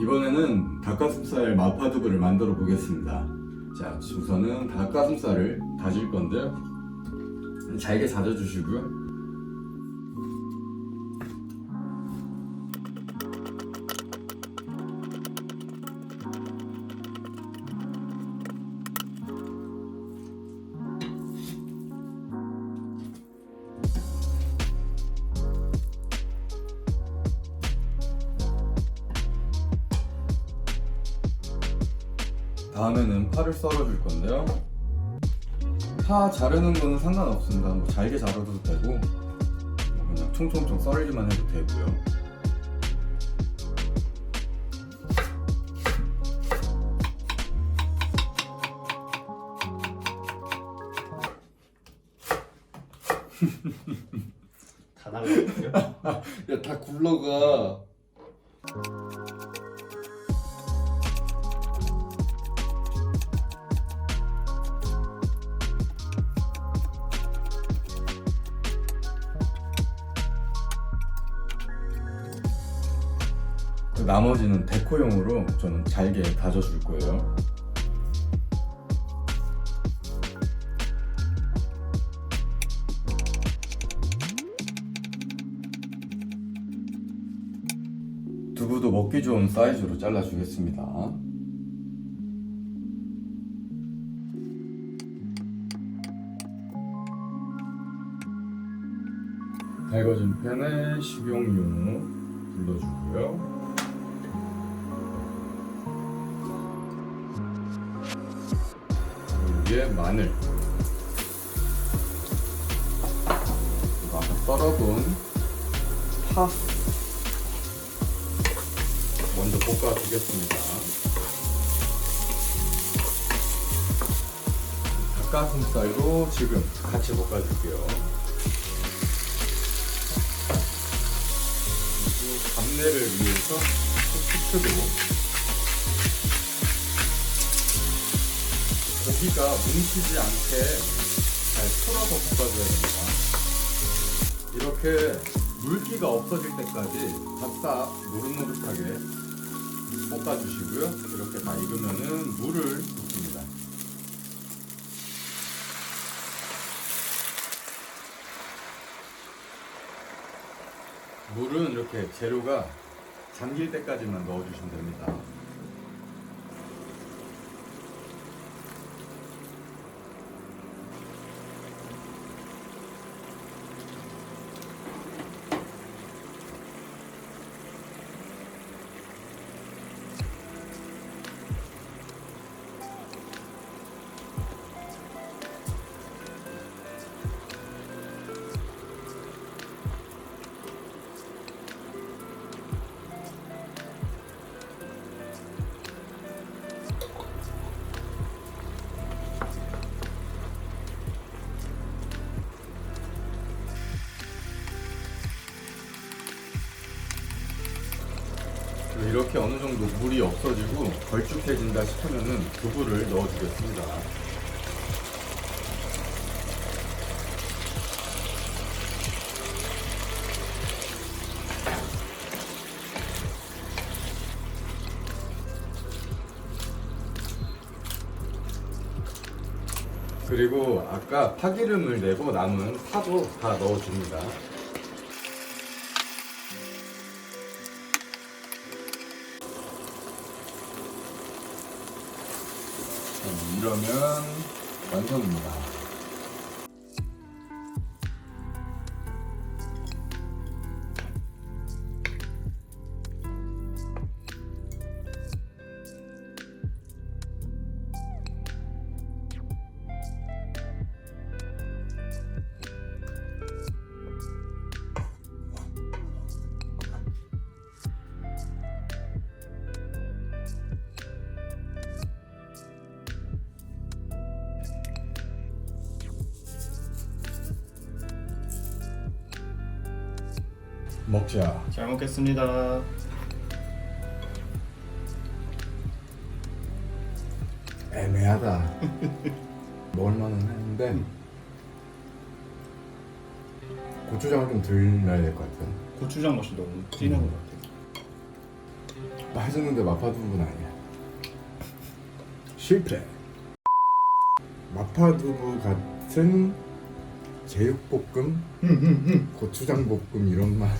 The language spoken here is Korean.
이번에는 닭가슴살 마파두부를 만들어 보겠습니다. 자, 우선은 닭가슴살을 다질 건데요. 잘게 다져주시고요. 다음에는 파를 썰어줄 건데요. 파 자르는 거는 상관없습니다. 뭐 잘게 자르도 되고 뭐 그냥 총총총 썰기만 해도 되고요. 다 나가거든요. 야, 다 굴러가. 그 나머지는 데코용으로 저는 잘게 다져줄 거예요. 두부도 먹기 좋은 사이즈로 잘라주겠습니다. 달궈진 팬에 식용유 마늘 그리고 아까 썰어둔 파 먼저 볶아주겠습니다. 닭가슴살도 지금 같이 볶아줄게요. 잡내를 위해서 후추도 고기가 뭉치지 않게 잘 풀어서 볶아줘야 됩니다. 이렇게 물기가 없어질 때까지 바싹 노릇노릇하게 볶아주시고요. 이렇게 다 익으면은 물을 붓습니다. 물은 이렇게 재료가 잠길 때까지만 넣어주시면 됩니다. 이렇게 어느 정도 물이 없어지고 걸쭉해진다 싶으면은 두부를 넣어주겠습니다. 그리고 아까 파기름을 내고 남은 파도 다 넣어줍니다. 이러면 완성입니다. 먹자. 잘 먹겠습니다. 애매하다. 먹을만은 했는데 고추장을 좀덜 넣어야 될 것 같아요. 고추장 맛이 너무 진한 것 같아요. 맛있는데 마파두부는 아니야. 실패. 마파두부 같은 제육볶음, 고추장볶음 이런 맛